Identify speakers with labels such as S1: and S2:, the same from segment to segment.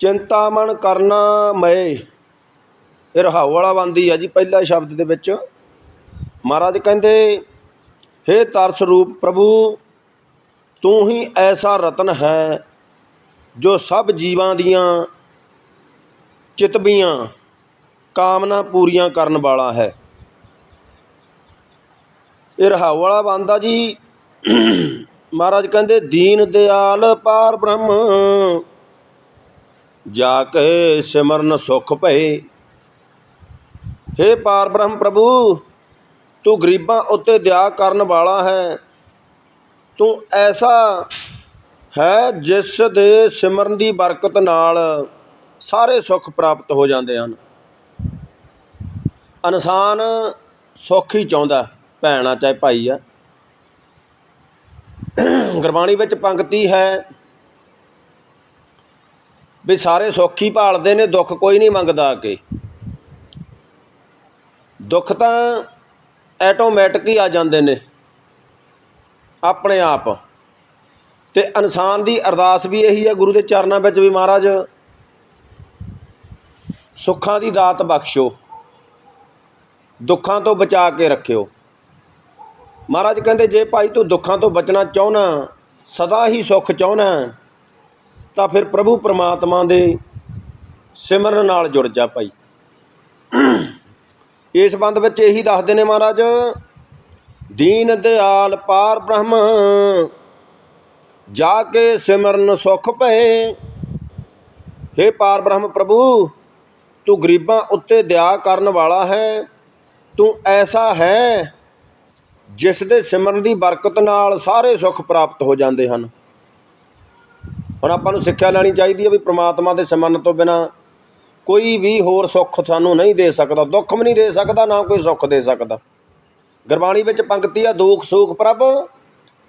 S1: ਚਿੰਤਾਮਣ ਕਰਨਾ ਮਏ। ਇਹ ਰਹਾਉ ਵਾਲਾ ਬੰਦੀ ਆ ਜੀ ਪਹਿਲਾ ਸ਼ਬਦ ਦੇ ਵਿੱਚ। ਮਹਾਰਾਜ ਕਹਿੰਦੇ, ਹੇ ਤਰਸ ਰੂਪ ਪ੍ਰਭੂ, ਤੂੰ ਹੀ ਐਸਾ ਰਤਨ ਹੈ ਜੋ ਸਭ ਜੀਵਾਂ ਦੀਆਂ ਚਿਤਬੀਆਂ ਕਾਮਨਾ ਪੂਰੀਆਂ ਕਰਨ ਵਾਲਾ ਹੈ। ਇਹ ਰਹਾਉ ਵਾਲਾ ਬੰਦਾ ਜੀ, ਮਹਾਰਾਜ ਕਹਿੰਦੇ, ਦੀਨ ਦਿਆਲ ਪਾਰ ਬ੍ਰਹਮ। ਜਾ ਕੇ ਸਿਮਰਨ ਸੁਖ ਭਏ। ਹੇ ਪਾਰ ਬ੍ਰਹਮ ਪ੍ਰਭੂ, ਤੂੰ ਗਰੀਬਾਂ ਉੱਤੇ ਦਇਆ ਕਰਨ ਵਾਲਾ ਹੈ। ਤੂੰ ਐਸਾ ਹੈ ਜਿਸ ਦੇ ਸਿਮਰਨ ਦੀ ਬਰਕਤ ਨਾਲ ਸਾਰੇ ਸੁੱਖ ਪ੍ਰਾਪਤ ਹੋ ਜਾਂਦੇ ਹਨ। ਇਨਸਾਨ ਸੁੱਖ ਹੀ ਚਾਹੁੰਦਾ ਭੈਣ ਆ ਚਾਹੇ ਭਾਈ ਆ। ਗੁਰਬਾਣੀ ਵਿੱਚ ਪੰਕਤੀ ਹੈ ਵੀ ਸਾਰੇ ਸੁੱਖ ਹੀ ਭਾਲਦੇ ਨੇ, ਦੁੱਖ ਕੋਈ ਨਹੀਂ ਮੰਗਦਾ ਆ ਕੇ ਦੁੱਖ ਤਾਂ ਐਟੋਮੈਟਿਕ ਹੀ ਆ ਜਾਂਦੇ ਨੇ, ਆਪਣੇ ਆਪ। ਤੇ ਇਨਸਾਨ ਦੀ ਅਰਦਾਸ ਵੀ ਇਹੀ ਹੈ, ਗੁਰੂ ਦੇ ਚਰਨਾਂ ਵਿੱਚ ਵੀ ਮਹਾਰਾਜ, ਸੁੱਖਾਂ ਦੀ ਦਾਤ ਬਖਸ਼ੋ, ਦੁੱਖਾਂ ਤੋਂ ਬਚਾ ਕੇ ਰੱਖਿਓ। ਮਹਾਰਾਜ ਕਹਿੰਦੇ, ਜੇ ਭਾਈ ਤੂੰ ਦੁੱਖਾਂ ਤੋਂ ਬਚਣਾ ਚਾਹਣਾ ਸਦਾ ਹੀ ਸੁੱਖ ਚਾਹਣਾ ਤਾਂ ਫਿਰ ਪ੍ਰਭੂ ਪਰਮਾਤਮਾ ਦੇ ਸਿਮਰਨ ਨਾਲ ਜੁੜ ਜਾ ਭਾਈ। ਇਸ ਬੰਦ ਵਿੱਚ ਇਹੀ ਦੱਸਦੇ ਨੇ ਮਹਾਰਾਜ ਦੀਨ ਦਿਆਲ ਪਾਰ ਬ੍ਰਹਮ, ਜਾ ਕੇ ਸਿਮਰਨ ਸੁਖ ਭਏ। ਹੇ ਪਾਰ ਬ੍ਰਹਮ ਪ੍ਰਭੂ, ਤੂੰ ਗਰੀਬਾਂ ਉੱਤੇ ਦਇਆ ਕਰਨ ਵਾਲਾ ਹੈ, ਤੂੰ ਐਸਾ ਹੈ ਜਿਸ ਦੇ ਸਿਮਰਨ ਦੀ ਬਰਕਤ ਨਾਲ ਸਾਰੇ ਸੁੱਖ ਪ੍ਰਾਪਤ ਹੋ ਜਾਂਦੇ ਹਨ। ਹੁਣ ਆਪਾਂ ਨੂੰ ਸਿੱਖਿਆ ਲੈਣੀ ਚਾਹੀਦੀ ਹੈ ਵੀ ਪ੍ਰਮਾਤਮਾ ਦੇ ਸਿਮਰਨ ਤੋਂ ਬਿਨਾ ਕੋਈ ਵੀ ਹੋਰ ਸੁੱਖ ਸਾਨੂੰ ਨਹੀਂ ਦੇ ਸਕਦਾ, ਦੁੱਖ ਵੀ ਨਹੀਂ ਦੇ ਸਕਦਾ, ਨਾ ਕੋਈ ਸੁੱਖ ਦੇ ਸਕਦਾ। ਗੁਰਬਾਣੀ ਵਿੱਚ ਪੰਕਤੀ ਆ, ਦੁੱਖ ਸੁਖ ਪ੍ਰਭ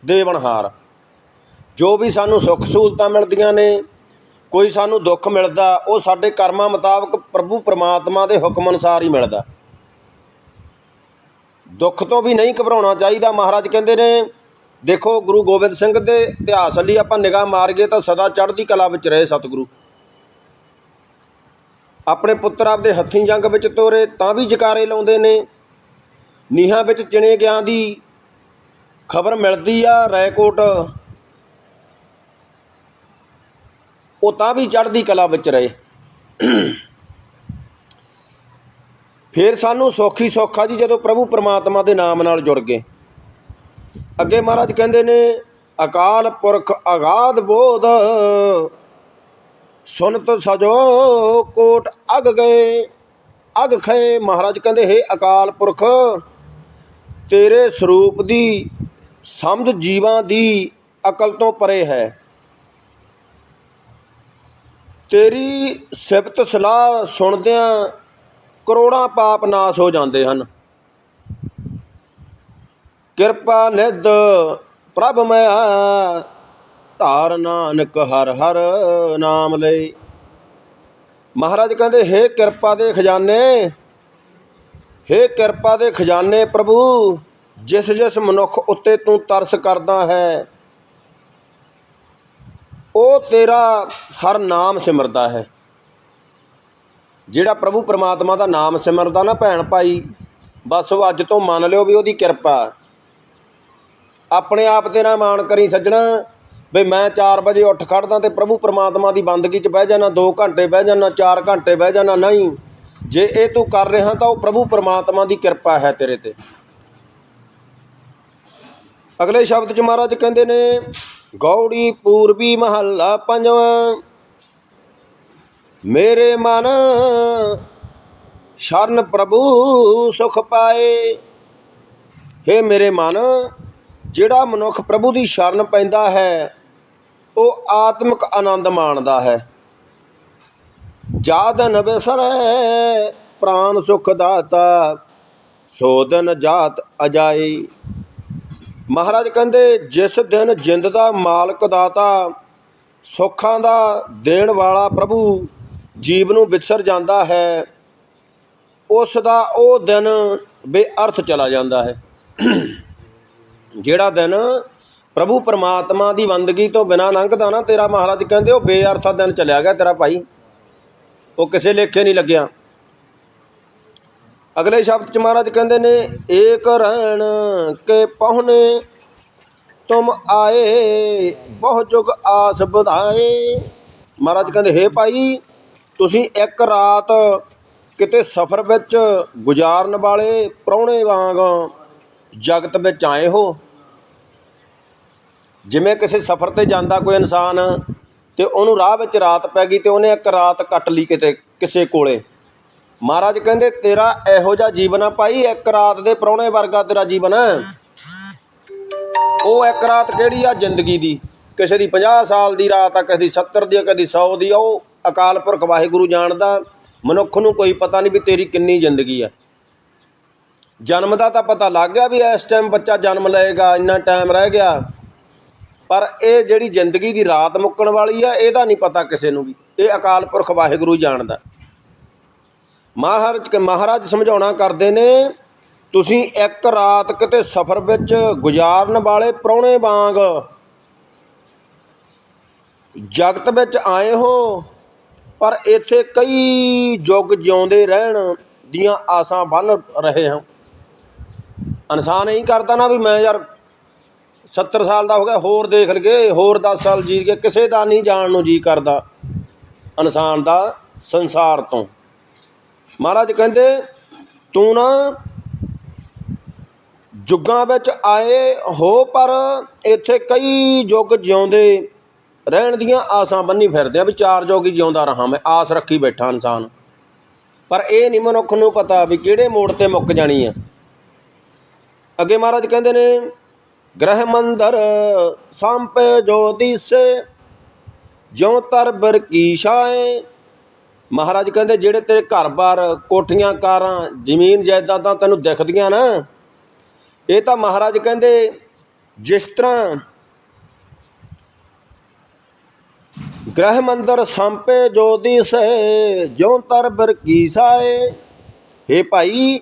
S1: ਦੇਵਨਹਾਰ ਜੋ ਵੀ ਸਾਨੂੰ ਸੁੱਖ ਸਹੂਲਤਾਂ ਮਿਲਦੀਆਂ ਨੇ, ਕੋਈ ਸਾਨੂੰ ਦੁੱਖ ਮਿਲਦਾ, ਉਹ ਸਾਡੇ ਕਰਮਾਂ ਮੁਤਾਬਕ ਪ੍ਰਭੂ ਪ੍ਰਮਾਤਮਾ ਦੇ ਹੁਕਮ ਅਨੁਸਾਰ ਹੀ ਮਿਲਦਾ। ਦੁੱਖ ਤੋਂ ਵੀ ਨਹੀਂ ਘਬਰਾਉਣਾ ਚਾਹੀਦਾ, ਮਹਾਰਾਜ ਕਹਿੰਦੇ ਨੇ ਦੇਖੋ, ਗੁਰੂ ਗੋਬਿੰਦ ਸਿੰਘ ਦੇ ਇਤਿਹਾਸ ਲਈ ਆਪਾਂ ਨਿਗਾਹ ਮਾਰਗੇ ਤਾਂ ਸਦਾ ਚੜ੍ਹਦੀ ਕਲਾ ਵਿੱਚ ਰਹੇ ਸਤਿਗੁਰੂ। ਆਪਣੇ ਪੁੱਤਰ ਆਪਦੇ ਹੱਥੀਂ ਜੰਗ ਵਿੱਚ ਤੋਰੇ, ਤਾਂ ਵੀ ਜਕਾਰੇ ਲਾਉਂਦੇ ਨੇ। ਨੀਹਾਂ ਵਿੱਚ ਚਿਣੇ ਗਿਆ ਦੀ ਖਬਰ ਮਿਲਦੀ ਆ ਰੈਕੋਟ ਉਹ ਤਾਂ ਵੀ ਚੜ੍ਹਦੀ ਕਲਾ ਵਿੱਚ ਰਹੇ। ਫਿਰ ਸਾਨੂੰ ਸੌਖੀ ਸੌਖਾ ਜੀ ਜਦੋਂ ਪ੍ਰਭੂ ਪਰਮਾਤਮਾ ਦੇ ਨਾਮ ਨਾਲ ਜੁੜ ਗਏ। ਅੱਗੇ ਮਹਾਰਾਜ ਕਹਿੰਦੇ ਨੇ, ਅਕਾਲ ਪੁਰਖ ਅਗਾਧ ਬੋਧ। ਸੁਨਤ ਸਜੋ ਕੋਟ ਅਗ ਗਏ, ਅਗ ਖਏ। ਮਹਾਰਾਜ ਕਹਿੰਦੇ, ਹੈ ਅਕਾਲ ਪੁਰਖ, ਤੇਰੇ ਸਰੂਪ ਦੀ ਸਮਝ ਜੀਵਾਂ ਦੀ ਅਕਲ ਤੋਂ ਪਰੇ ਹੈ। ਤੇਰੀ ਸਿਫਤ ਸਲਾਹ ਸੁਣਦਿਆਂ ਕਰੋੜਾਂ ਪਾਪ ਨਾਸ ਹੋ ਜਾਂਦੇ ਹਨ। ਕਿਰਪਾ ਨਿਧ, ਪ੍ਰਭ ਮੈਂ ਧਾਰ ਨਾਨਕ ਹਰ ਹਰ ਨਾਮ ਲਈ। ਮਹਾਰਾਜ ਕਹਿੰਦੇ, ਹੇ ਕਿਰਪਾ ਦੇ ਖਜ਼ਾਨੇ, ਹੇ ਕਿਰਪਾ ਦੇ ਖਜ਼ਾਨੇ ਪ੍ਰਭੂ, ਜਿਸ ਜਿਸ ਮਨੁੱਖ ਉੱਤੇ ਤੂੰ ਤਰਸ ਕਰਦਾ ਹੈ, ਉਹ ਤੇਰਾ ਹਰ ਨਾਮ ਸਿਮਰਦਾ ਹੈ। ਜਿਹੜਾ ਪ੍ਰਭੂ ਪਰਮਾਤਮਾ ਦਾ ਨਾਮ ਸਿਮਰਦਾ ਨਾ ਭੈਣ ਭਾਈ, ਬਸ ਉਹ ਅੱਜ ਤੋਂ ਮੰਨ ਲਿਓ ਵੀ ਉਹਦੀ ਕਿਰਪਾ। ਆਪਣੇ ਆਪ ਤੇ ਨਾ ਮਾਣ ਕਰੀ ਸੱਜਣਾ। ਵੀ ਮੈਂ 4 ਵਜੇ ਉੱਠ ਖੜਦਾ ਤੇ ਪ੍ਰਭੂ ਪਰਮਾਤਮਾ ਦੀ ਬੰਦਗੀ 'ਚ ਬਹਿ ਜਾਣਾ 2 ਘੰਟੇ ਬਹਿ ਜਾਣਾ 4 ਘੰਟੇ ਬਹਿ ਜਾਣਾ ਨਹੀਂ। ਜੇ ਇਹ ਤੂੰ ਕਰ ਰਿਹਾ ਤਾਂ ਉਹ ਪ੍ਰਭੂ ਪਰਮਾਤਮਾ ਦੀ ਕਿਰਪਾ ਹੈ ਤੇਰੇ ਤੇ। ਅਗਲੇ ਸ਼ਬਦ 'ਚ ਮਹਾਰਾਜ ਕਹਿੰਦੇ ਨੇ, ਗੌੜੀ ਪੂਰਬੀ ਮਹੱਲਾ ਪੰਜਵਾਂ, ਮੇਰੇ ਮਨ ਸ਼ਰਨ ਪ੍ਰਭੂ ਸੁਖ ਪਾਏ। ਹੇ ਮੇਰੇ ਮਨ ਜਿਹੜਾ ਮਨੁੱਖ ਪ੍ਰਭੂ ਦੀ ਸ਼ਰਨ ਪੈਂਦਾ ਹੈ, ਉਹ ਆਤਮਿਕ ਆਨੰਦ ਮਾਣਦਾ ਹੈ। ਜਾਦਨ ਬਿਸਰੈ ਪ੍ਰਾਨ ਸੁਖ ਦਾਤਾ ਸੋਦਨ ਜਾਤ ਅਜਾਈ। ਮਹਾਰਾਜ ਕਹਿੰਦੇ, ਜਿਸ ਦਿਨ ਜਿੰਦ ਦਾ ਮਾਲਕ ਦਾਤਾ, ਸੁੱਖਾਂ ਦਾ ਦੇਣ ਵਾਲਾ ਪ੍ਰਭੂ ਜੀਵ ਨੂੰ ਵਿਸਰ ਜਾਂਦਾ ਹੈ, ਉਸ ਦਾ ਉਹ ਦਿਨ ਬੇਅਰਥ ਚਲਾ ਜਾਂਦਾ ਹੈ। ਜਿਹੜਾ ਦਿਨ ਪ੍ਰਭੂ ਪਰਮਾਤਮਾ ਦੀ ਬੰਦਗੀ ਤੋਂ ਬਿਨਾਂ ਲੰਘਦਾ ਨਾ, ਤੇਰਾ ਮਹਾਰਾਜ ਕਹਿੰਦੇ, ਉਹ ਬੇਅਰਥਾ ਦਿਨ ਚਲਿਆ ਗਿਆ ਤੇਰਾ ਭਾਈ। ਉਹ ਕਿਸੇ ਲੇਖੇ ਨਹੀਂ ਲੱਗਿਆ। ਅਗਲੇ ਸ਼ਬਦ ਚ ਮਹਾਰਾਜ ਕਹਿੰਦੇ ਨੇ, ਏਕ ਰਹਿਣ ਕੇ ਪਹੁਨੇ, ਤੁਮ ਆਏ, ਬਹੁ ਜੁਗ ਆਸ ਵਧਾਏ। ਮਹਾਰਾਜ ਕਹਿੰਦੇ, ਹੇ ਭਾਈ, ਤੁਸੀਂ ਇੱਕ ਰਾਤ ਕਿਤੇ ਸਫ਼ਰ ਵਿੱਚ ਗੁਜ਼ਾਰਨ ਵਾਲੇ ਪ੍ਰਾਹੁਣੇ ਵਾਂਗ ਜਗਤ ਵਿੱਚ ਆਏ ਹੋ। ਜਿਵੇਂ ਕਿਸੇ ਸਫ਼ਰ ਤੇ ਜਾਂਦਾ ਕੋਈ ਇਨਸਾਨ ਤੇ ਉਹਨੂੰ ਰਾਹ ਵਿੱਚ ਰਾਤ ਪੈ ਗਈ ਤੇ ਉਹਨੇ ਇੱਕ ਰਾਤ ਕੱਟ ਲਈ ਕਿਤੇ ਕਿਸੇ ਕੋਲੇ। ਮਹਾਰਾਜ ਕਹਿੰਦੇ, ਤੇਰਾ ਇਹੋ ਜਿਹਾ ਜੀਵਨ ਆ ਭਾਈ, ਇੱਕ ਰਾਤ ਦੇ ਪ੍ਰਾਹੁਣੇ ਵਰਗਾ ਤੇਰਾ ਜੀਵਨ ਹੈ ਉਹ ਇੱਕ ਰਾਤ ਕਿਹੜੀ ਆ? ਜ਼ਿੰਦਗੀ ਦੀ। ਕਿਸੇ ਦੀ 50 ਸਾਲ ਦੀ ਰਾਤ ਆ, ਕਿਸੇ ਦੀ 70 ਦੀ ਆ, ਕਿਸੇ ਦੀ 100 ਦੀ ਆ। ਉਹ ਅਕਾਲ ਪੁਰਖ ਵਾਹਿਗੁਰੂ ਜਾਣਦਾ। ਮਨੁੱਖ ਨੂੰ ਕੋਈ ਪਤਾ ਨਹੀਂ ਵੀ ਤੇਰੀ ਕਿੰਨੀ ਜ਼ਿੰਦਗੀ ਆ। ਜਨਮ ਦਾ ਤਾਂ ਪਤਾ ਲੱਗ ਗਿਆ ਵੀ ਇਸ ਟਾਈਮ ਬੱਚਾ ਜਨਮ ਲਏਗਾ, ਇੰਨਾ ਟਾਈਮ ਰਹਿ ਗਿਆ। ਪਰ ਇਹ ਜਿਹੜੀ ਜ਼ਿੰਦਗੀ ਦੀ ਰਾਤ ਮੁੱਕਣ ਵਾਲੀ ਆ, ਇਹਦਾ ਨਹੀਂ ਪਤਾ ਕਿਸੇ ਨੂੰ ਵੀ। ਇਹ ਅਕਾਲ ਪੁਰਖ ਵਾਹਿਗੁਰੂ ਜਾਣਦਾ। ਮਹਾਰਾਜ ਮਹਾਰਾਜ ਸਮਝਾਉਣਾ ਕਰਦੇ ਨੇ, ਤੁਸੀਂ ਇੱਕ ਰਾਤ ਕਿਤੇ ਸਫ਼ਰ ਵਿੱਚ ਗੁਜ਼ਾਰਨ ਵਾਲੇ ਪ੍ਰਾਹੁਣੇ ਵਾਂਗ ਜਗਤ ਵਿੱਚ ਆਏ ਹੋ, ਪਰ ਇੱਥੇ ਕਈ ਯੁੱਗ ਜਿਉਂਦੇ ਰਹਿਣ ਦੀਆਂ ਆਸਾਂ ਬੰਨ ਰਹੇ ਹਾਂ। ਇਨਸਾਨ ਇਹੀ ਕਰਦਾ ਨਾ ਵੀ ਮੈਂ ਯਾਰ 70 ਸਾਲ ਦਾ ਹੋ ਗਿਆ, ਹੋਰ ਦੇਖ ਲਈਏ, ਹੋਰ 10 ਸਾਲ ਜੀ ਕੇ ਕਿਸੇ ਦਾ ਨਹੀਂ ਜਾਣ ਨੂੰ ਜੀ ਕਰਦਾ ਇਨਸਾਨ ਦਾ ਸੰਸਾਰ ਤੋਂ। ਮਹਾਰਾਜ ਕਹਿੰਦੇ, ਤੂੰ ਨਾ ਜੁਗਾਂ ਵਿੱਚ ਆਏ ਹੋ, ਪਰ ਇੱਥੇ ਕਈ ਯੁੱਗ ਜਿਉਂਦੇ ਰਹਿਣ ਦੀਆਂ ਆਸਾਂ ਬੰਨੀ ਫਿਰਦੇ ਆ ਵੀ ਚਾਰ ਯੁੱਗ ਹੀ ਜਿਉਂਦਾ ਰਹਾ ਮੈਂ, ਆਸ ਰੱਖੀ ਬੈਠਾ ਇਨਸਾਨ। ਪਰ ਇਹ ਨਹੀਂ ਮਨੁੱਖ ਨੂੰ ਪਤਾ ਵੀ ਕਿਹੜੇ ਮੋੜ ਤੇ ਮੁੱਕ ਜਾਣੀ ਆ। ਅੱਗੇ ਮਹਾਰਾਜ ਕਹਿੰਦੇ ਨੇ, ਗ੍ਰਹਿ ਮੰਦਰ ਸੰਪੇ ਜੋ ਦਿਸੇ, ਜਿਉ ਤਰ ਬਰ ਕੀ ਮਹਾਰਾਜ ਕਹਿੰਦੇ, ਜਿਹੜੇ ਤੇਰੇ ਘਰ-ਬਾਰ ਕੋਠੀਆਂ, ਕਾਰਾਂ, ਜ਼ਮੀਨ, ਜਾਇਦਾਦਾਂ ਤੈਨੂੰ ਦਿਖਦੀਆਂ ਨਾ, ਇਹ ਤਾਂ ਮਹਾਰਾਜ ਕਹਿੰਦੇ, ਜਿਸ ਤਰ੍ਹਾਂ ਗ੍ਰਹਿ ਮੰਦਰ ਸੰਪੇ ਜੋਦੀ ਸੇ ਜਿਉ ਤਰ ਬਰ ਕੀ ਸਾਏ हे ਭਾਈ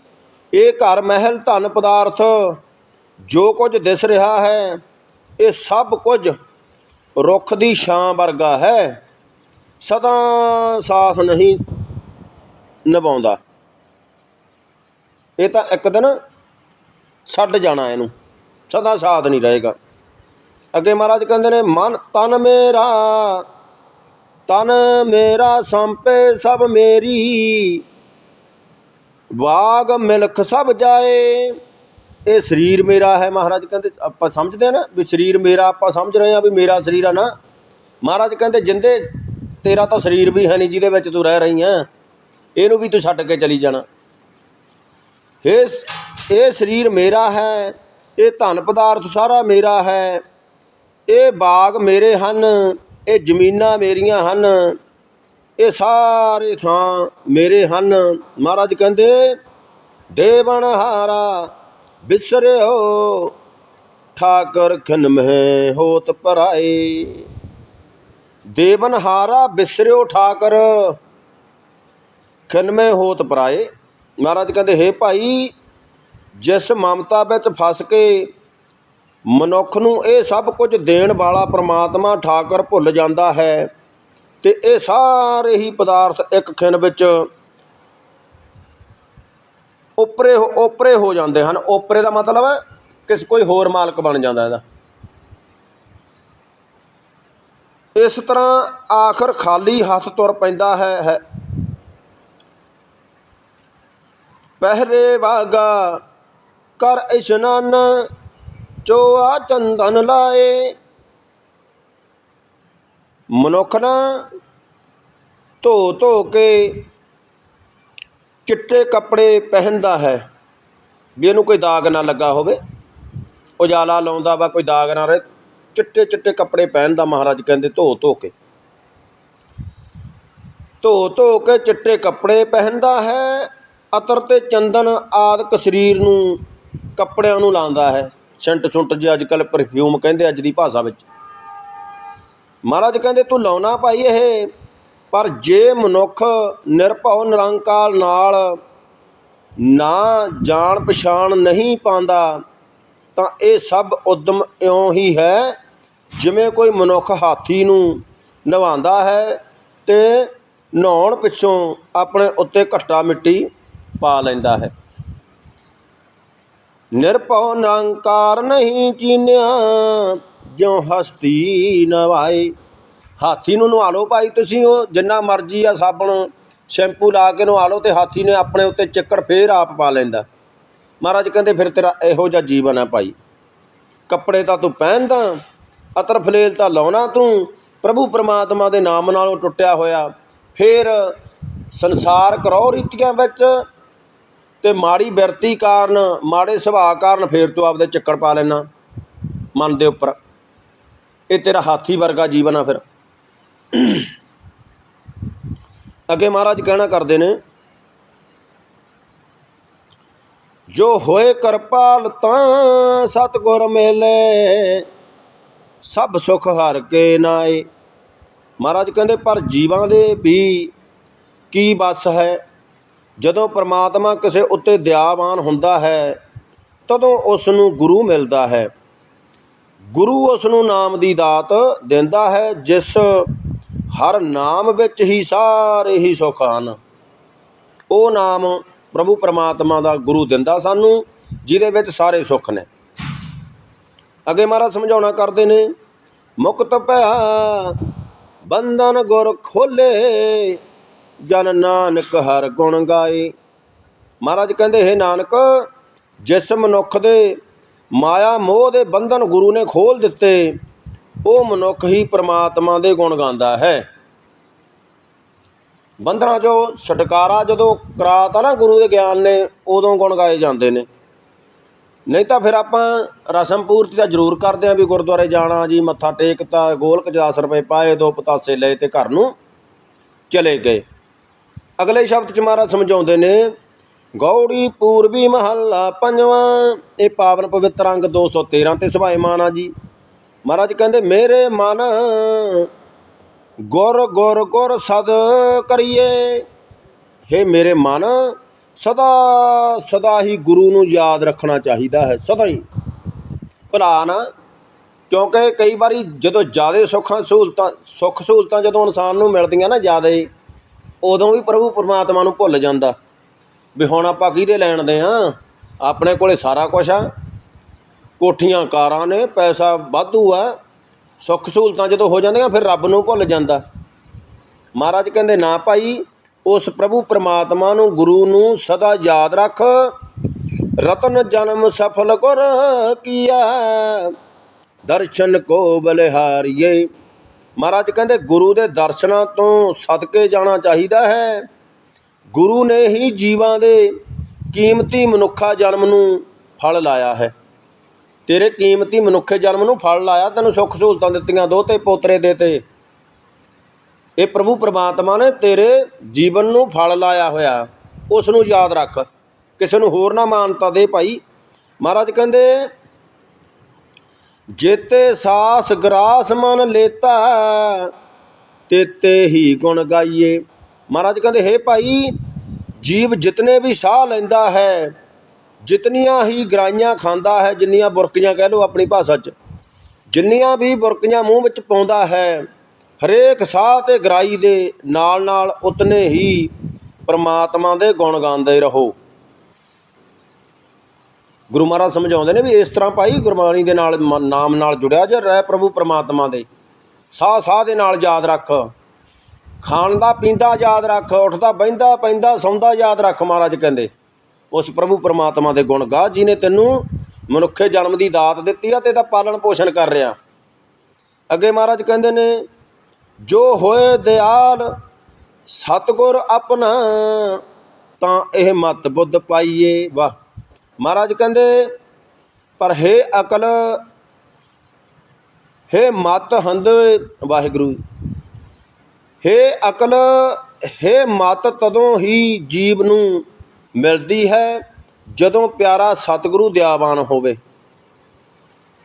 S1: ਇਹ ਘਰ ਮਹਿਲ ਧਨ ਪਦਾਰਥ ਜੋ ਕੁਝ ਦਿਸ ਰਿਹਾ ਹੈ, ਇਹ ਸਭ ਕੁਝ ਰੁੱਖ ਦੀ ਛਾਂ ਵਰਗਾ ਹੈ। ਸਦਾ ਸਾਥ ਨਹੀਂ ਨਿਭਾਉਂਦਾ। ਇਹ ਤਾਂ ਇੱਕ ਦਿਨ ਛੱਡ ਜਾਣਾ ਇਹਨੂੰ। ਸਦਾ ਸਾਥ ਨਹੀਂ ਰਹੇਗਾ। ਅੱਗੇ ਮਹਾਰਾਜ ਕਹਿੰਦੇ ਨੇ, ਮਨ ਤਨ ਮੇਰਾ ਤਨ ਮੇਰਾ ਸੰਪੇ ਸਭ ਮੇਰੀ। ਬਾਗ ਮਿਲਖ ਸਭ ਜਾਏ। ਇਹ ਸਰੀਰ ਮੇਰਾ ਹੈ ਮਹਾਰਾਜ ਕਹਿੰਦੇ, ਆਪਾਂ ਸਮਝਦੇ ਆ ਨਾ ਵੀ ਸਰੀਰ ਮੇਰਾ, ਆਪਾਂ ਸਮਝ ਰਹੇ ਆ ਵੀ ਮੇਰਾ ਸਰੀਰ ਆ ਨਾ। ਮਹਾਰਾਜ ਕਹਿੰਦੇ, ਜਿੰਦੇ ਤੇਰਾ ਤਾਂ ਸਰੀਰ ਵੀ ਹੈ ਨਹੀਂ, ਜਿਹਦੇ ਵਿੱਚ ਤੂੰ ਰਹਿ ਰਹੀ ਹੈ, ਇਹਨੂੰ ਵੀ ਤੂੰ ਛੱਡ ਕੇ ਚਲੀ ਜਾਣਾ। ਇਹ ਇਹ ਸਰੀਰ ਮੇਰਾ ਹੈ, ਇਹ ਧਨ ਪਦਾਰਥ ਸਾਰਾ ਮੇਰਾ ਹੈ, ਇਹ ਬਾਗ ਮੇਰੇ ਹਨ, ਇਹ ਜ਼ਮੀਨਾਂ ਮੇਰੀਆਂ ਹਨ ਇਹ ਸਾਰੇ ਥਾਂ ਮੇਰੇ ਹਨ। ਮਹਾਰਾਜ ਕਹਿੰਦੇ ਦੇਵਨ ਹਾਰਾ ਬਿਸਰਿਓ, ਠਾਕਰ ਖਨ ਮਹਿ ਹੋਤ ਪਰਾਏ ਦੇਵਨ ਹਾਰਾ ਬਿਸਰਿਓ, ਠਾਕਰ ਖਨਮੇ ਹੋਤ ਪਰਾਏ ਮਹਾਰਾਜ ਕਹਿੰਦੇ, ਹੇ ਭਾਈ, ਜਿਸ ਮਮਤਾ ਵਿੱਚ ਫਸ ਕੇ ਮਨੁੱਖ ਨੂੰ ਇਹ ਸਭ ਕੁਝ ਦੇਣ ਵਾਲਾ ਪ੍ਰਮਾਤਮਾ ਠਾਕਰ ਭੁੱਲ ਜਾਂਦਾ ਹੈ ਤੇ ਇਹ ਸਾਰੇ ਹੀ ਪਦਾਰਥ ਇੱਕ ਖਿਣ ਵਿੱਚ ਉਪਰੇ ਉਪਰੇ ਹੋ ਜਾਂਦੇ ਹਨ। ਉਪਰੇ ਦਾ ਮਤਲਬ ਹੈ ਕਿਸ ਕੋਈ ਹੋਰ ਮਾਲਕ ਬਣ ਜਾਂਦਾ ਇਹਦਾ। ਇਸ ਤਰ੍ਹਾਂ ਆਖਰ ਖਾਲੀ ਹੱਥ ਤੁਰ ਪੈਂਦਾ ਹੈ ਹੈ। ਪਹਿਰੇ ਵਾਗਾ ਕਰ ਇਸ਼ਨਾਨ, ਚੋਆ ਚੰਦਨ ਲਾਏ। ਮਨੁੱਖ ਨਾ ਧੋ ਧੋ ਕੇ ਚਿੱਟੇ ਕੱਪੜੇ ਪਹਿਨਦਾ ਹੈ, ਵੀ ਇਹਨੂੰ ਕੋਈ ਦਾਗ ਨਾ ਲੱਗਾ ਹੋਵੇ। ਉਜਾਲਾ ਲਾਉਂਦਾ ਵਾ, ਕੋਈ ਦਾਗ ਨਾ ਰਹੇ। ਚਿੱਟੇ ਚਿੱਟੇ ਕੱਪੜੇ ਪਹਿਨਦਾ ਮਹਾਰਾਜ ਕਹਿੰਦੇ, ਧੋ ਧੋ ਕੇ। ਧੋ ਧੋ ਕੇ ਚਿੱਟੇ ਕੱਪੜੇ ਪਹਿਨਦਾ ਹੈ, ਅਤਰ ਤੇ ਚੰਦਨ ਆਦਿਕ ਸਰੀਰ ਨੂੰ ਕੱਪੜਿਆਂ ਨੂੰ ਲਾਉਂਦਾ ਹੈ। ਸੈਂਟ ਸੁੰਟ ਜੇ ਅੱਜ ਕੱਲ ਪਰਫਿਊਮ ਕਹਿੰਦੇ ਅੱਜ ਦੀ ਭਾਸ਼ਾ ਵਿੱਚ। ਮਹਾਰਾਜ ਕਹਿੰਦੇ, ਤੂੰ ਲਾਉਣਾ ਭਾਈ ਇਹ, ਪਰ ਜੇ ਮਨੁੱਖ ਨਿਰਭਉ ਨਿਰੰਕਾਰ ਨਾਲ ਨਾ ਜਾਣ ਪਛਾਣ ਨਹੀਂ ਪਾਉਂਦਾ, ਤਾਂ ਇਹ ਸਭ ਉਦਮ ਇਉਂ ਹੀ ਹੈ, ਜਿਵੇਂ ਕੋਈ ਮਨੁੱਖ ਹਾਥੀ ਨੂੰ ਨਵਾਉਂਦਾ ਹੈ ਤੇ ਨਹਾਉਣ ਪਿੱਛੋਂ ਆਪਣੇ ਉੱਤੇ ਘੱਟਾ ਮਿੱਟੀ ਪਾ ਲੈਂਦਾ ਹੈ। ਨਿਰਭਉ ਨਿਰੰਕਾਰ ਨਹੀਂ ਚੀਨਿਆ ਜਿਉ ਹਸਤੀ ਨਵਾਏ ਹਾਥੀ ਨੂੰ ਨਵਾ ਲਓ ਭਾਈ ਤੁਸੀਂ ਉਹ, ਜਿੰਨਾ ਮਰਜ਼ੀ ਆ ਸਾਬਣ। ਸ਼ੈਂਪੂ ਲਾ ਕੇ ਨਵਾ ਲਓ ਤੇ ਹਾਥੀ ਨੇ ਆਪਣੇ ਉੱਤੇ ਚੱਕਰ ਫੇਰ ਆਪ ਪਾ ਲੈਂਦਾ। ਮਹਾਰਾਜ ਕਹਿੰਦੇ, ਫਿਰ ਤੇਰਾ ਇਹੋ ਜਿਹਾ ਜੀਵਨ ਹੈ ਭਾਈ। ਕੱਪੜੇ ਤਾਂ ਤੂੰ ਪਹਿਨਦਾ ਅਤਰ ਫਲੇਲ ਤਾਂ ਲਾਉਣਾ ਤੂੰ। ਪ੍ਰਭੂ ਪਰਮਾਤਮਾ ਦੇ ਨਾਮ ਨਾਲੋਂ ਟੁੱਟਿਆ ਹੋਇਆ। ਫਿਰ ਸੰਸਾਰ ਕਰੋ ਰੀਤੀਆਂ ਵਿੱਚ ਤੇ ਮਾੜੀ ਬਿਰਤੀ ਕਾਰਨ, ਮਾੜੇ ਸੁਭਾਅ ਕਾਰਨ ਫੇਰ ਤੂੰ ਆਪਦੇ ਚੱਕਰ ਪਾ ਲੈਣਾ ਮਨ ਦੇ ਉੱਪਰ ਇਹ ਤੇਰਾ ਹਾਥੀ ਵਰਗਾ ਜੀਵਨ ਆ ਫਿਰ। ਅੱਗੇ ਮਹਾਰਾਜ ਕਹਿਣਾ ਕਰਦੇ ਨੇ, ਜੋ ਹੋਏ ਕਿਰਪਾਲ ਤਾਂ ਸਤਗੁਰ ਮਿਲੇ, ਸਭ ਸੁਖ ਹਰ ਕੇ ਨਾਏ। ਮਹਾਰਾਜ ਕਹਿੰਦੇ, ਪਰ ਜੀਵਾਂ ਦੇ ਵੀ ਕੀ ਬਸ ਹੈ? ਜਦੋਂ ਪ੍ਰਮਾਤਮਾ ਕਿਸੇ ਉੱਤੇ ਦਿਆਵਾਨ ਹੁੰਦਾ ਹੈ, ਤਦੋਂ ਉਸ ਨੂੰ ਗੁਰੂ ਮਿਲਦਾ ਹੈ। ਗੁਰੂ ਉਸ ਨੂੰ ਨਾਮ ਦੀ ਦਾਤ ਦਿੰਦਾ ਹੈ, ਜਿਸ ਹਰ ਨਾਮ ਵਿੱਚ ਹੀ ਸਾਰੇ ਹੀ ਸੁੱਖ ਹਨ। ਉਹ ਨਾਮ ਪ੍ਰਭੂ ਪਰਮਾਤਮਾ ਦਾ ਗੁਰੂ ਦਿੰਦਾ ਸਾਨੂੰ, ਜਿਹਦੇ ਵਿੱਚ ਸਾਰੇ ਸੁੱਖ ਨੇ। ਅੱਗੇ ਮਹਾਰਾਜ ਸਮਝਾਉਣਾ ਕਰਦੇ ਨੇ, ਮੁਕਤ ਭਇਆ ਬੰਧਨ ਗੁਰ ਖੋਲੇ, ਜਨ ਨਾਨਕ ਹਰ ਗੁਣ ਗਾਏ। ਮਹਾਰਾਜ ਕਹਿੰਦੇ, ਹੈ ਨਾਨਕ, ਜਿਸ ਮਨੁੱਖ ਦੇ ਮਾਇਆ ਮੋਹ ਦੇ ਬੰਧਨ ਗੁਰੂ ਨੇ ਖੋਲ ਦਿੱਤੇ। ਉਹ ਮਨੁੱਖ ਹੀ ਪ੍ਰਮਾਤਮਾ ਦੇ ਗੁਣ ਗਾਉਂਦਾ ਹੈ। ਬੰਧਨਾਂ ਚੋਂ ਛੁਟਕਾਰਾ ਜਦੋਂ ਕਰਾਤਾ ਨਾ ਗੁਰੂ ਦੇ ਗਿਆਨ ਨੇ, ਉਦੋਂ ਗੁਣ ਗਾਏ ਜਾਂਦੇ ਨੇ। ਨਹੀਂ ਤਾਂ ਫਿਰ ਆਪਾਂ ਰਸਮ ਪੂਰਤੀ ਤਾਂ ਜ਼ਰੂਰ ਕਰਦੇ ਆਂ ਵੀ ਗੁਰਦੁਆਰੇ ਜਾਣਾ ਜੀ, ਮੱਥਾ ਟੇਕਤਾ, ਗੋਲਕ 'ਚ 10 ਰੁਪਏ ਪਾਏ, ਦੋ ਪਤਾਸੇ ਲਏ ਤੇ ਘਰ ਨੂੰ ਚਲੇ ਗਏ। ਅਗਲੇ ਸ਼ਬਦ ਚ ਮਹਾਰਾਜ ਸਮਝਾਉਂਦੇ ਨੇ ਗੌੜੀ ਪੂਰਬੀ ਮਹੱਲਾ ਪੰਜਵਾਂ। ਇਹ ਪਾਵਨ ਪਵਿੱਤਰ ਅੰਗ 213 ਤੇ ਸੁਭਾਏਮਾਨ ਆ ਜੀ। ਮਹਾਰਾਜ ਕਹਿੰਦੇ, ਮੇਰੇ ਮਨ ਗੁਰ ਗੁਰ ਗੁਰ ਸਦ ਕਰੀਏ। हे ਮੇਰੇ ਮਨ, ਸਦਾ ਸਦਾ ਹੀ ਗੁਰੂ ਨੂੰ ਯਾਦ ਰੱਖਣਾ ਚਾਹੀਦਾ ਹੈ, ਸਦਾ ਹੀ। ਭੁਲਾ ਨਾ ਕਿਉਂਕਿ ਕਈ ਵਾਰੀ ਜਦੋਂ ਜ਼ਿਆਦਾ ਸੁੱਖਾਂ ਸਹੂਲਤਾਂ, ਸੁੱਖ ਸਹੂਲਤਾਂ ਜਦੋਂ ਇਨਸਾਨ ਨੂੰ ਮਿਲਦੀਆਂ ਨਾ ਜ਼ਿਆਦਾ, ਉਦੋਂ ਵੀ ਪ੍ਰਭੂ ਪਰਮਾਤਮਾ ਨੂੰ ਭੁੱਲ ਜਾਂਦਾ। ਵੀ ਹੁਣ ਆਪਾਂ ਕਿਹਦੇ ਲੈਣ ਦੇ ਆ? ਆਪਣੇ ਕੋਲੇ ਸਾਰਾ ਕੁਝ ਆ। ਕੋਠੀਆਂ ਕਾਰਾਂ ਨੇ, ਪੈਸਾ ਵਾਧੂ ਆ। ਸੁੱਖ ਸਹੂਲਤਾਂ ਜਦੋਂ ਹੋ ਜਾਂਦੀਆਂ, ਫਿਰ ਰੱਬ ਨੂੰ ਭੁੱਲ ਜਾਂਦਾ। ਮਹਾਰਾਜ ਕਹਿੰਦੇ, ਨਾ ਭਾਈ, ਉਸ ਪ੍ਰਭੂ ਪਰਮਾਤਮਾ ਨੂੰ, ਗੁਰੂ ਨੂੰ ਸਦਾ ਯਾਦ ਰੱਖ। ਰਤਨ ਜਨਮ ਸਫਲ ਕਰ ਕੀਆ। ਦਰਸ਼ਨ ਕੋ ਬਲਿਹਾਰੀਏ। ਮਹਾਰਾਜ ਕਹਿੰਦੇ, ਗੁਰੂ ਦੇ ਦਰਸ਼ਨਾਂ ਤੋਂ ਸਦਕੇ ਜਾਣਾ ਚਾਹੀਦਾ ਹੈ। ਗੁਰੂ ਨੇ ਹੀ ਜੀਵਾਂ ਦੇ ਕੀਮਤੀ ਮਨੁੱਖਾ ਜਨਮ ਨੂੰ ਫਲ ਲਾਇਆ ਹੈ। ਤੇਰੇ ਕੀਮਤੀ ਮਨੁੱਖੇ ਜਨਮ ਨੂੰ ਫਲ ਲਾਇਆ, ਤੈਨੂੰ ਸੁੱਖ ਸਹੂਲਤਾਂ ਦਿੱਤੀਆਂ ਦੋਤੇ ਪੋਤਰੇ ਦੇਤੇ ਇਹ ਪ੍ਰਭੂ ਪਰਮਾਤਮਾ ਨੇ ਤੇਰੇ ਜੀਵਨ ਨੂੰ ਫਲ ਲਾਇਆ ਹੋਇਆ, ਉਸ ਨੂੰ ਯਾਦ ਰੱਖ। ਕਿਸੇ ਨੂੰ ਹੋਰ ਨਾ ਮਾਨਤਾ ਦੇ ਭਾਈ। ਮਹਾਰਾਜ ਕਹਿੰਦੇ, ਜੇਤੇ ਸਾਸ ਗਰਾਸ ਮਨ ਲੇਤਾ, ਤੇਤੇ ਹੀ ਗੁਣ ਗਾਈਏ। ਮਹਾਰਾਜ ਕਹਿੰਦੇ, ਹੈ ਭਾਈ, ਜੀਵ ਜਿਤਨੇ ਵੀ ਸਾਹ ਲੈਂਦਾ ਹੈ, ਜਿਤਨੀਆਂ ਹੀ ਗਰਾਈਆਂ ਖਾਂਦਾ ਹੈ, ਜਿੰਨੀਆਂ ਬੁਰਕੀਆਂ ਕਹਿ ਲਓ ਆਪਣੀ ਭਾਸ਼ਾ 'ਚ, ਜਿੰਨੀਆਂ ਵੀ ਬੁਰਕੀਆਂ ਮੂੰਹ ਵਿੱਚ ਪਾਉਂਦਾ ਹੈ, ਹਰੇਕ ਸਾਹ ਤੇ ਗਰਾਈ ਦੇ ਨਾਲ ਨਾਲ ਉਤਨੇ ਹੀ ਪਰਮਾਤਮਾ ਦੇ ਗੁਣ ਗਾਉਂਦੇ ਰਹੋ। ਗੁਰੂ ਮਹਾਰਾਜ ਸਮਝਾਉਂਦੇ ਨੇ ਵੀ ਇਸ ਤਰ੍ਹਾਂ ਭਾਈ ਗੁਰਬਾਣੀ ਦੇ ਨਾਲ ਨਾਮ ਨਾਲ ਜੁੜਿਆ ਜੇ, ਰਹਿ ਪ੍ਰਭੂ ਪਰਮਾਤਮਾ ਦੇ, ਸਾਹ ਸਾਹ ਦੇ ਨਾਲ ਯਾਦ ਰੱਖ। ਖਾਂਦਾ ਪੀਂਦਾ ਯਾਦ ਰੱਖ, ਉੱਠਦਾ, ਬਹਿੰਦਾ, ਪੈਂਦਾ, ਸੌਂਦਾ ਯਾਦ ਰੱਖ ਮਹਾਰਾਜ ਕਹਿੰਦੇ। ਉਸ ਪ੍ਰਭੂ ਪਰਮਾਤਮਾ ਦੇ ਗੁਣ ਗਾ, ਜਿਹਨੇ ਤੈਨੂੰ ਮਨੁੱਖੇ ਜਨਮ ਦੀ ਦਾਤ ਦਿੱਤੀ ਆ ਤੇ ਇਹਦਾ ਪਾਲਣ ਪੋਸ਼ਣ ਕਰ ਰਿਹਾ। ਅੱਗੇ ਮਹਾਰਾਜ ਕਹਿੰਦੇ ਨੇ, ਜੋ ਹੋਏ ਦਿਆਲ, ਸਤਗੁਰ ਆਪਣਾ, ਤਾਂ ਇਹ ਮਤ ਬੁੱਧ ਪਾਈਏ, ਵਾਹ। ਮਹਾਰਾਜ ਕਹਿੰਦੇ, ਪਰ ਹੈ ਅਕਲ, ਹੈ ਮਤ ਹੰਦ, ਵਾਹਿਗੁਰੂ ਹੇ ਅਕਲ, ਹੇ ਮਤ, ਤਦੋਂ ਹੀ ਜੀਵ ਨੂੰ ਮਿਲਦੀ ਹੈ ਜਦੋਂ ਪਿਆਰਾ ਸਤਿਗੁਰੂ ਦਿਆਵਾਨ ਹੋਵੇ।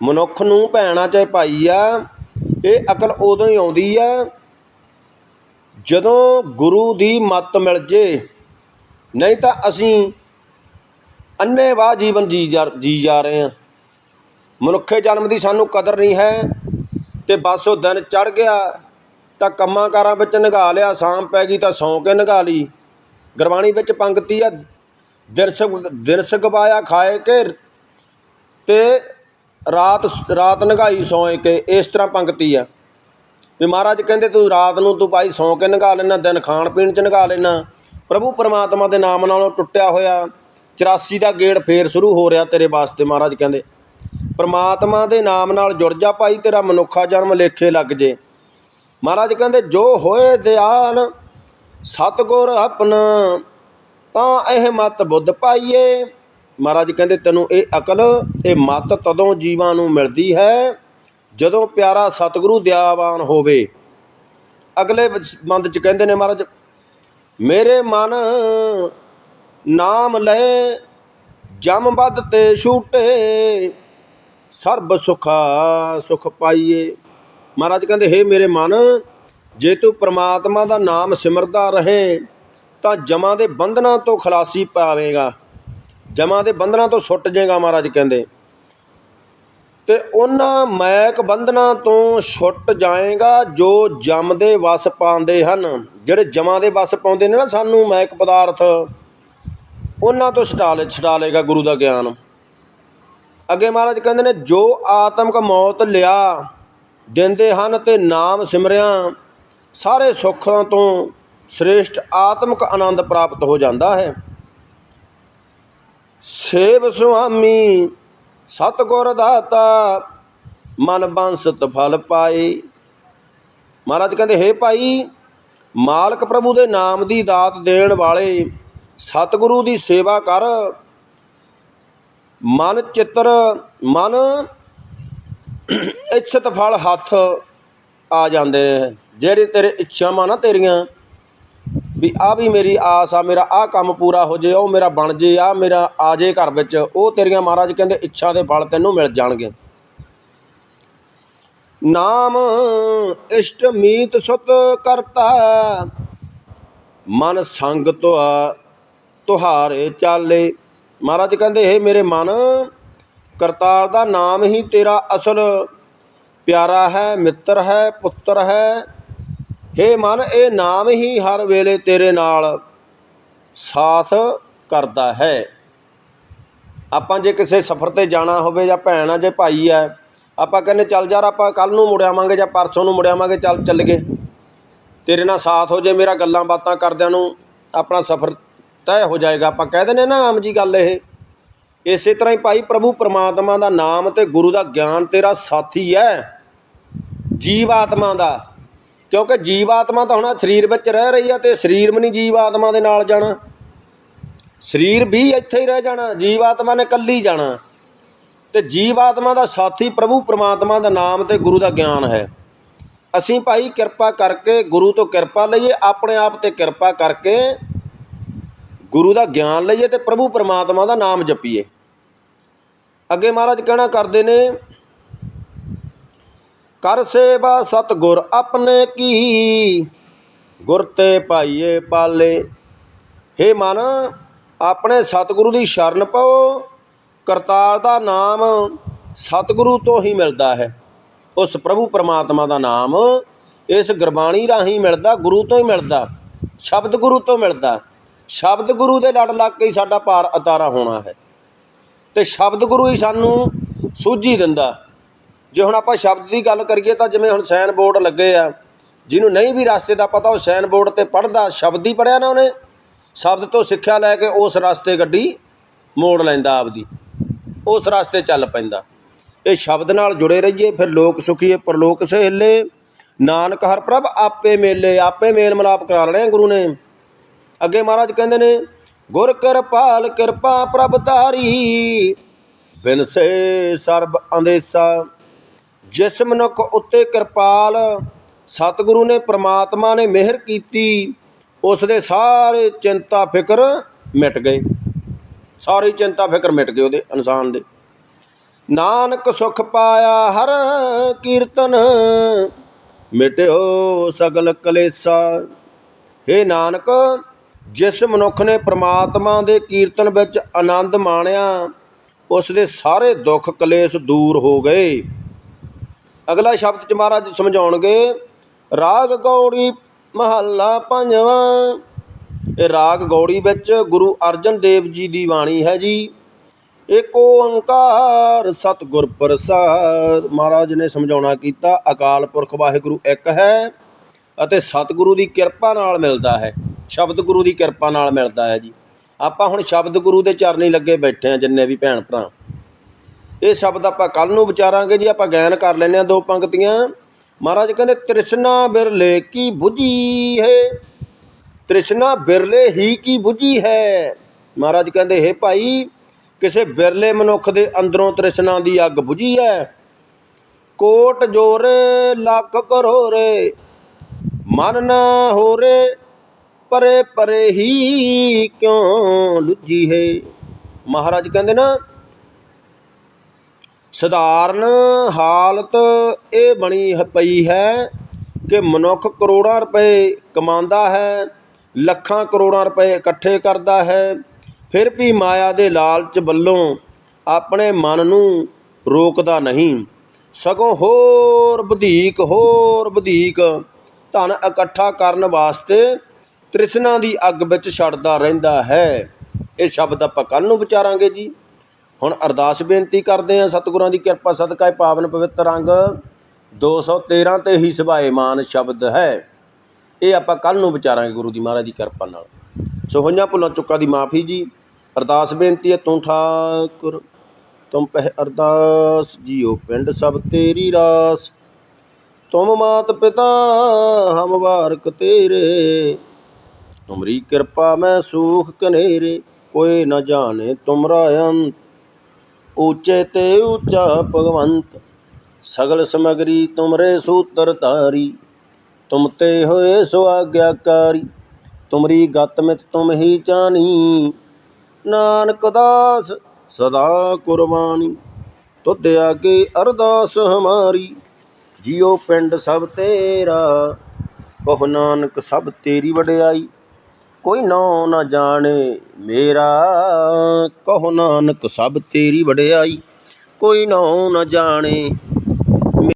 S1: ਮਨੁੱਖ ਨੂੰ ਭੈਣਾ ਚਾਹੇ ਭਾਈ ਆ, ਇਹ ਅਕਲ ਉਦੋਂ ਹੀ ਆਉਂਦੀ ਆ ਜਦੋਂ ਗੁਰੂ ਦੀ ਮੱਤ ਮਿਲ ਜੇ। ਨਹੀਂ ਤਾਂ ਅਸੀਂ ਅੰਨੇਵਾਹ ਜੀਵਨ ਜੀ ਜਾ ਜੀ ਜਾ ਰਹੇ ਹਾਂ। ਮਨੁੱਖੇ ਜਨਮ ਦੀ ਸਾਨੂੰ ਕਦਰ ਨਹੀਂ ਹੈ ਤੇ ਬਸ ਉਹ ਦਿਨ ਚੜ ਗਿਆ ਤਾਂ ਕੰਮਾਂ ਕਾਰਾਂ ਵਿੱਚ ਨਿਗਾਹ ਲਿਆ, ਸ਼ਾਮ ਪੈ ਗਈ ਤਾਂ ਸੌਂ ਕੇ ਨਿਗਾਹ ਲਈ। ਗੁਰਬਾਣੀ ਵਿੱਚ ਪੰਕਤੀ ਆ, ਦਿਰਸ ਦਿਰਸ ਗਵਾਇਆ ਖਾਏ ਕੇ ਤੇ ਰਾਤ ਰਾਤ ਨਗਾਈ ਸੌਂ ਕੇ, ਇਸ ਤਰ੍ਹਾਂ ਪੰਕਤੀ ਆ। ਵੀ ਮਹਾਰਾਜ ਕਹਿੰਦੇ, ਤੂੰ ਰਾਤ ਨੂੰ ਤੂੰ ਭਾਈ ਸੌਂ ਕੇ ਨਗਾ ਲੈਣਾ ਦਿਨ ਖਾਣ ਪੀਣ ਚ ਨਗਾ ਲੈਣਾ ਪ੍ਰਭੂ ਪਰਮਾਤਮਾ ਦੇ ਨਾਮ ਨਾਲੋਂ ਟੁੱਟਿਆ ਹੋਇਆ 84 ਦਾ ਗੇੜ ਫੇਰ ਸ਼ੁਰੂ ਹੋ ਰਿਹਾ ਤੇਰੇ ਵਾਸਤੇ, ਮਹਾਰਾਜ ਕਹਿੰਦੇ। ਪਰਮਾਤਮਾ ਦੇ ਨਾਮ ਨਾਲ ਜੁੜ ਜਾ ਭਾਈ, ਤੇਰਾ ਮਨੁੱਖਾ ਜਨਮ ਲੇਖੇ ਲੱਗ ਜੇ। ਮਹਾਰਾਜ ਕਹਿੰਦੇ, ਜੋ ਹੋਏ ਦਿਆਲ, ਸਤਗੁਰ ਆਪਣਾ ਤਾਂ ਇਹ ਮਤ ਬੁੱਧ ਪਾਈਏ। ਮਹਾਰਾਜ ਕਹਿੰਦੇ, ਤੈਨੂੰ ਇਹ ਅਕਲ, ਇਹ ਮਤ ਤਦੋਂ ਜੀਵਾਂ ਨੂੰ ਮਿਲਦੀ ਹੈ, ਜਦੋਂ ਪਿਆਰਾ ਸਤਿਗੁਰੂ ਦਿਆਵਾਨ ਹੋਵੇ। ਅਗਲੇ ਬੰਦ ਚ ਕਹਿੰਦੇ ਨੇ ਮਹਾਰਾਜ, ਮੇਰੇ ਮਨ ਨਾਮ ਲੈ, ਜਮ ਬਦ ਤੇ ਛੂਟੇ, ਸਰਬ ਸੁਖਾ ਸੁਖ ਪਾਈਏ। ਮਹਾਰਾਜ ਕਹਿੰਦੇ, ਹੇ ਮੇਰੇ ਮਨ, ਜੇ ਤੂੰ ਪ੍ਰਮਾਤਮਾ ਦਾ ਨਾਮ ਸਿਮਰਦਾ ਰਹੇ, ਤਾਂ ਜਮਾਂ ਦੇ ਬੰਧਨਾਂ ਤੋਂ ਖਲਾਸੀ ਪਾਵੇਂਗਾ। ਜਮਾਂ ਦੇ ਬੰਧਨਾਂ ਤੋਂ ਛੁੱਟ ਜਾਏਗਾ ਮਹਾਰਾਜ ਕਹਿੰਦੇ। ਤੇ ਉਹਨਾਂ ਮੈਕ ਬੰਧਨਾਂ ਤੋਂ ਛੁੱਟ ਜਾਏਗਾ ਜੋ ਜਮ ਦੇ ਵਸ ਪਾਉਂਦੇ ਹਨ। ਜਿਹੜੇ ਜਮਾਂ ਦੇ ਵਸ ਪਾਉਂਦੇ ਨੇ ਨਾ ਸਾਨੂੰ ਮੈਕ ਪਦਾਰਥ, ਉਹਨਾਂ ਤੋਂ ਛਡਾ ਲੈ ਛਡਾ ਲੇਗਾ ਗੁਰੂ ਦਾ ਗਿਆਨ। ਅੱਗੇ ਮਹਾਰਾਜ ਕਹਿੰਦੇ ਨੇ, ਜੋ ਆਤਮਕ ਮੌਤ ਲਿਆ ਦਿੰਦੇ ਹਨ ਅਤੇ ਨਾਮ ਸਿਮਰਿਆ। ਸਾਰੇ ਸੁੱਖਾਂ ਤੋਂ ਸ੍ਰੇਸ਼ਟ ਆਤਮਕ ਆਨੰਦ ਪ੍ਰਾਪਤ ਹੋ ਜਾਂਦਾ ਹੈ। ਸੇਵ ਸੁਆਮੀ ਸਤਗੁਰ ਦਾਤਾ ਮਨ ਬੰਸਤ ਫਲ ਪਾਏ। ਮਹਾਰਾਜ ਕਹਿੰਦੇ, ਹੇ ਭਾਈ, ਮਾਲਕ ਪ੍ਰਭੂ ਦੇ ਨਾਮ ਦੀ ਦਾਤ ਦੇਣ ਵਾਲੇ ਸਤਿਗੁਰੂ ਦੀ ਸੇਵਾ ਕਰ। ਮਨ ਚਿੱਤਰ, ਮਨ ਇੱਛਤ ਫਲ ਹੱਥ ਆ ਜਾਂਦੇ ਨੇ। ਜਿਹੜੇ ਤੇਰੇ ਇੱਛਾਵਾਂ ਨਾ ਤੇਰੀਆਂ, ਵੀ ਆ ਵੀ ਮੇਰੀ ਆਸ ਆ, ਮੇਰਾ ਆ ਕੰਮ ਪੂਰਾ ਹੋ ਜੇ, ਉਹ ਮੇਰਾ ਬਣ ਜੇ ਆ ਮੇਰਾ ਆ ਜੇ ਘਰ ਵਿੱਚ, ਉਹ ਤੇਰੀਆਂ ਮਹਾਰਾਜ ਕਹਿੰਦੇ ਇੱਛਾ ਦੇ ਫਲ ਤੈਨੂੰ ਮਿਲ ਜਾਣਗੇ। ਨਾਮ ਇਸ਼ਟ ਮੀਤ ਸੁਤ ਕਰਤਾ, ਮਨ ਸੰਗ ਤੁਆ ਤੁਹਾਰੇ ਚਾਲੇ। ਮਹਾਰਾਜ ਕਹਿੰਦੇ, ਹੇ ਮੇਰੇ ਮਨ ਕਰਤਾਰ ਦਾ ਨਾਮ ਹੀ ਤੇਰਾ ਅਸਲ। ਪਿਆਰਾ ਹੈ, ਮਿੱਤਰ ਹੈ, ਪੁੱਤਰ ਹੈ। ਹੇ ਮਨ, ਇਹ ਨਾਮ ਹੀ ਹਰ ਵੇਲੇ ਤੇਰੇ ਨਾਲ ਸਾਥ ਕਰਦਾ ਹੈ। ਆਪਾਂ ਜੇ ਕਿਸੇ ਸਫ਼ਰ ਤੇ ਜਾਣਾ ਹੋਵੇ ਜਾਂ ਭੈਣ ਆ, ਜੇ ਭਾਈ ਆ, ਆਪਾਂ ਕਹਿੰਦੇ ਚੱਲ ਯਾਰ, ਆਪਾਂ ਕੱਲ ਨੂੰ ਮੁੜ ਆਵਾਂਗੇ ਜਾਂ ਪਰਸੋਂ ਨੂੰ ਮੁੜ ਆਵਾਂਗੇ, ਚੱਲ ਚੱਲ ਗਏ ਤੇਰੇ ਨਾਲ ਸਾਥ ਹੋ ਜੇ, ਮੇਰਾ ਗੱਲਾਂ ਬਾਤਾਂ ਕਰਦਿਆਂ ਨੂੰ ਆਪਣਾ ਸਫ਼ਰ ਤੈਅ ਹੋ ਜਾਏਗਾ। ਆਪਾਂ ਕਹਿ ਦਿੰਦੇ ਨਾ, ਆਮ ਜੀ ਗੱਲ ਇਹ। ਇਸੇ ਤਰ੍ਹਾਂ ਹੀ ਭਾਈ ਪ੍ਰਭੂ ਪਰਮਾਤਮਾ ਦਾ ਨਾਮ ਤੇ ਗੁਰੂ ਦਾ ਗਿਆਨ ਤੇਰਾ ਸਾਥੀ ਹੈ ਜੀਵ ਆਤਮਾ ਦਾ। ਕਿਉਂਕਿ ਜੀਵ ਆਤਮਾ ਤਾਂ ਹੁਣ ਸਰੀਰ ਵਿੱਚ ਰਹਿ ਰਹੀ ਹੈ ਤੇ ਸਰੀਰ ਵੀ ਨਹੀਂ ਜੀਵ ਆਤਮਾ ਦੇ ਨਾਲ ਜਾਣਾ। ਸਰੀਰ ਵੀ ਇੱਥੇ ਹੀ ਰਹਿ ਜਾਣਾ ਜੀਵ ਆਤਮਾ ਨੇ ਕੱਲੀ ਜਾਣਾ। ਤੇ ਜੀਵ ਆਤਮਾ ਦਾ ਸਾਥੀ ਪ੍ਰਭੂ ਪਰਮਾਤਮਾ ਦਾ ਨਾਮ ਤੇ ਗੁਰੂ ਦਾ ਗਿਆਨ ਹੈ। ਅਸੀਂ ਭਾਈ ਕਿਰਪਾ ਕਰਕੇ ਗੁਰੂ ਤੋਂ ਕਿਰਪਾ ਲਈਏ, ਆਪਣੇ ਆਪ ਤੇ ਕਿਰਪਾ ਕਰਕੇ ਗੁਰੂ ਦਾ ਗਿਆਨ ਲਈਏ ਤੇ ਪ੍ਰਭੂ ਪਰਮਾਤਮਾ ਦਾ ਨਾਮ ਜਪੀਏ। ਅੱਗੇ ਮਹਾਰਾਜ ਕਹਿਣਾ ਕਰਦੇ ਨੇ, ਕਰ ਸੇਵਾ ਸਤਗੁਰ ਆਪਣੇ ਕੀ? ਗੁਰ ਤੇ ਪਾਈਏ ਪਾਲੇ। ਹੇ ਮਨ, ਆਪਣੇ ਸਤਿਗੁਰੂ ਦੀ ਸ਼ਰਨ ਪਾਓ। ਕਰਤਾਰ ਦਾ ਨਾਮ ਸਤਿਗੁਰੂ ਤੋਂ ਹੀ ਮਿਲਦਾ ਹੈ। ਉਸ ਪ੍ਰਭੂ ਪਰਮਾਤਮਾ ਦਾ ਨਾਮ ਇਸ ਗੁਰਬਾਣੀ ਰਾਹੀਂ ਮਿਲਦਾ, ਗੁਰੂ ਤੋਂ ਹੀ ਮਿਲਦਾ, ਸ਼ਬਦ ਗੁਰੂ ਤੋਂ ਮਿਲਦਾ। ਸ਼ਬਦ ਗੁਰੂ ਦੇ ਲੜ ਲੱਗ ਕੇ ਹੀ ਸਾਡਾ ਪਾਰ ਅਤਾਰਾ ਹੋਣਾ ਹੈ। ਤੇ ਸ਼ਬਦ ਗੁਰੂ ਹੀ ਸਾਨੂੰ ਸੂਝੀ ਦਿੰਦਾ। ਜੇ ਹੁਣ ਆਪਾਂ ਸ਼ਬਦ ਦੀ ਗੱਲ ਕਰੀਏ ਤਾਂ ਜਿਵੇਂ ਹੁਣ ਸਾਈਨ ਬੋਰਡ ਲੱਗੇ ਆ, ਜਿਹਨੂੰ ਨਹੀਂ ਵੀ ਰਸਤੇ ਦਾ ਪਤਾ, ਉਹ ਸਾਈਨ ਬੋਰਡ ਤੇ ਪੜਦਾ ਸ਼ਬਦ ਹੀ ਪੜਿਆ ਨਾ ਉਹਨੇ। ਸ਼ਬਦ ਤੋਂ ਸਿੱਖਿਆ ਲੈ ਕੇ ਉਸ ਰਸਤੇ ਗੱਡੀ ਮੋੜ ਲੈਂਦਾ ਆਪਦੀ। ਉਸ ਰਸਤੇ ਚੱਲ ਪੈਂਦਾ। ਇਹ ਸ਼ਬਦ ਨਾਲ ਜੁੜੇ ਰਹੀਏ, ਫਿਰ ਲੋਕ ਸੁਖੀਏ ਪਰਲੋਕ ਸਹੇਲੇ। ਨਾਨਕ ਹਰ ਪ੍ਰਭ ਆਪੇ ਮੇਲੇ, ਆਪੇ ਮੇਲ ਮਿਲਾਪ ਕਰਾ ਲੈਣੇ ਗੁਰੂ ਨੇ। ਅੱਗੇ ਮਹਾਰਾਜ ਕਹਿੰਦੇ ਨੇ ਗੁਰ ਕਿਰਪਾਲ ਕਿਰਪਾ ਪ੍ਰਭ ਧਾਰੀ। ਬਿਨਸੇ ਸਰਬ ਅੰਦੇਸਾ। ਜਿਸ ਮਨੁੱਖ ਉੱਤੇ ਕਿਰਪਾਲ ਸਤਿਗੁਰੂ ਨੇ, ਪ੍ਰਮਾਤਮਾ ਨੇ ਮਿਹਰ ਕੀਤੀ, ਉਸ ਦੇ ਸਾਰੇ ਚਿੰਤਾ ਫਿਕਰ ਮਿਟ ਗਏ। ਸਾਰੀ ਚਿੰਤਾ ਫਿਕਰ ਮਿਟ ਗਏ ਉਹਦੇ ਇਨਸਾਨ ਦੇ। ਨਾਨਕ ਸੁਖ ਪਾਇਆ ਹਰ ਕੀਰਤਨ, ਮਿਟਿਓ ਸਗਲ ਕਲੇਸਾ। ਹੇ ਨਾਨਕ ਜਿਸ ਮਨੁੱਖ ਨੇ ਪ੍ਰਮਾਤਮਾ ਦੇ ਕੀਰਤਨ ਵਿੱਚ ਆਨੰਦ ਮਾਣਿਆ, ਉਸ ਦੇ ਸਾਰੇ ਦੁੱਖ ਕਲੇਸ਼ ਦੂਰ ਹੋ ਗਏ। ਅਗਲਾ ਸ਼ਬਦ ਚ ਮਹਾਰਾਜ ਸਮਝਾਉਣਗੇ, ਰਾਗ ਗੌੜੀ ਮਹੱਲਾ ਪੰਜਵਾਂ। ਇਹ ਰਾਗ ਗੌੜੀ ਵਿੱਚ ਗੁਰੂ ਅਰਜਨ ਦੇਵ ਜੀ ਦੀ ਬਾਣੀ ਹੈ ਜੀ। ਏਕ ਓੰਕਾਰ ਸਤਿਗੁਰ ਪ੍ਰਸਾਦ। ਮਹਾਰਾਜ ਨੇ ਸਮਝਾਉਣਾ ਕੀਤਾ, ਅਕਾਲ ਪੁਰਖ ਵਾਹਿਗੁਰੂ ਇੱਕ ਹੈ ਅਤੇ ਸਤਿਗੁਰੂ ਦੀ ਕਿਰਪਾ ਨਾਲ ਮਿਲਦਾ ਹੈ। ਸ਼ਬਦ ਗੁਰੂ ਦੀ ਕਿਰਪਾ ਨਾਲ ਮਿਲਦਾ ਹੈ ਜੀ। ਆਪਾਂ ਹੁਣ ਸ਼ਬਦ ਗੁਰੂ ਦੇ ਚਰਨੀ ਲੱਗੇ ਬੈਠੇ ਆ ਜਿੰਨੇ ਵੀ ਭੈਣ ਭਰਾ। ਇਹ ਸ਼ਬਦ ਆਪਾਂ ਕੱਲ ਨੂੰ ਵਿਚਾਰਾਂਗੇ ਜੀ, ਆਪਾਂ ਗਾਇਨ ਕਰ ਲੈਨੇ ਆ ਦੋ ਪੰਕਤੀਆਂ। ਮਹਾਰਾਜ ਕਹਿੰਦੇ, ਤ੍ਰਿਸ਼ਨਾ ਬਿਰਲੇ ਕੀ 부ਜੀ ਹੈ? ਤ੍ਰਿਸ਼ਨਾ ਬਿਰਲੇ ਹੀ ਕੀ ਬੁਝੀ ਹੈ? ਮਹਾਰਾਜ ਕਹਿੰਦੇ, ਹੈ ਭਾਈ, ਕਿਸੇ ਬਿਰਲੇ ਮਨੁੱਖ ਦੇ ਅੰਦਰੋਂ ਤ੍ਰਿਸ਼ਨਾ ਦੀ ਅੱਗ ਬੁਝੀ ਹੈ? ਕੋਟ ਜੋਰੇ, ਲੱਖ ਕਰੋਰੇ, ਮਨ ਨਾ ਹੋਰੇ ਪਰੇ ਪਰੇ ਹੀ ਕਿਉਂ ਲੁੱਜੀ ਹੈ? ਮਹਾਰਾਜ ਕਹਿੰਦੇ ਨਾ, ਸਧਾਰਨ ਹਾਲਤ ਇਹ ਬਣੀ ਪਈ ਹੈ ਕਿ ਮਨੁੱਖ ਕਰੋੜਾਂ ਰੁਪਏ ਕਮਾਉਂਦਾ ਹੈ, ਲੱਖਾਂ ਕਰੋੜਾਂ ਰੁਪਏ ਇਕੱਠੇ ਕਰਦਾ ਹੈ, ਫਿਰ ਵੀ ਮਾਇਆ ਦੇ ਲਾਲਚ ਵੱਲੋਂ ਆਪਣੇ ਮਨ ਨੂੰ ਰੋਕਦਾ ਨਹੀਂ। ਸਗੋਂ ਹੋਰ ਵਧੇਕ ਹੋਰ ਵਧੇਕ ਧਨ ਇਕੱਠਾ ਕਰਨ ਵਾਸਤੇ ਤ੍ਰਿਸ਼ਨਾ ਦੀ ਅੱਗ ਵਿੱਚ ਛੱਡਦਾ ਰਹਿੰਦਾ ਹੈ। ਇਹ ਸ਼ਬਦ ਆਪਾਂ ਕੱਲ ਨੂੰ ਵਿਚਾਰਾਂਗੇ ਜੀ। ਹੁਣ ਅਰਦਾਸ ਬੇਨਤੀ ਕਰਦੇ ਹਾਂ, ਸਤਿਗੁਰਾਂ ਦੀ ਕਿਰਪਾ ਸਦਕਾ ਇਹ ਪਾਵਨ ਪਵਿੱਤਰ ਅੰਗ 213 ਤੇ ਹੀ ਸੁਭਾਏਮਾਨ ਸ਼ਬਦ ਹੈ। ਇਹ ਆਪਾਂ ਕੱਲ ਨੂੰ ਵਿਚਾਰਾਂਗੇ ਗੁਰੂ ਦੀ ਮਹਾਰਾਜ ਦੀ ਕਿਰਪਾ ਨਾਲ। ਸੋ ਹੋਈਆਂ ਭੁੱਲਾਂ ਚੁੱਕਾ ਦੀ ਮਾਫੀ ਜੀ। ਅਰਦਾਸ ਬੇਨਤੀ ਹੈ, ਤੂੰ ਠਾਕੁਰ, ਤੁਮ ਪਹਿ ਅਰਦਾਸ, ਜੀਓ ਪਿੰਡ ਸਭ ਤੇਰੀ ਰਾਸ। ਤੁਮ ਮਾਤ ਪਿਤਾ ਹਮ ਵਾਰਕ ਤੇਰੇ। ਤੁਮਰੀ ਕਿਰਪਾ ਮੈਂ ਸੂਖ ਕਨੇਰੇ ਕੋਈ ਨ ਜਾਣੇ ਤੁਮਰਾ ਅੰਤ। ਊਚੇ ਤੇ ਊਚਾ ਭਗਵੰਤ, ਸਗਲ ਸਮਗਰੀ ਤੁਮਰੇ ਸੂਤਰ ਤਾਰੀ ਤੁਮ ਤੇ ਹੋਏ ਸੋ ਆਗਿਆਕਾਰੀ ਤੁਮਰੀ ਗਤ ਮਿਤ ਤੁਮ ਹੀ ਜਾਣੀ। ਨਾਨਕ ਦਾਸ ਸਦਾ ਕੁਰਬਾਨੀ, ਤੁਧ ਆਗੇ ਅਰਦਾਸ ਹਮਾਰੀ। ਜਿਉ ਪਿੰਡ ਸਭ ਤੇਰਾ ਕਹੋ ਨਾਨਕ ਸਭ ਤੇਰੀ ਵਡਿਆਈ। ਕੋਈ ਨੋ ਨਾ ਜਾਣੇ ਮੇਰਾ ਕਹੋ ਨਾਨਕ ਸਭ ਤੇਰੀ ਵਡਿਆਈ। ਕੋਈ ਨੋ ਨਾ ਜਾਣੇ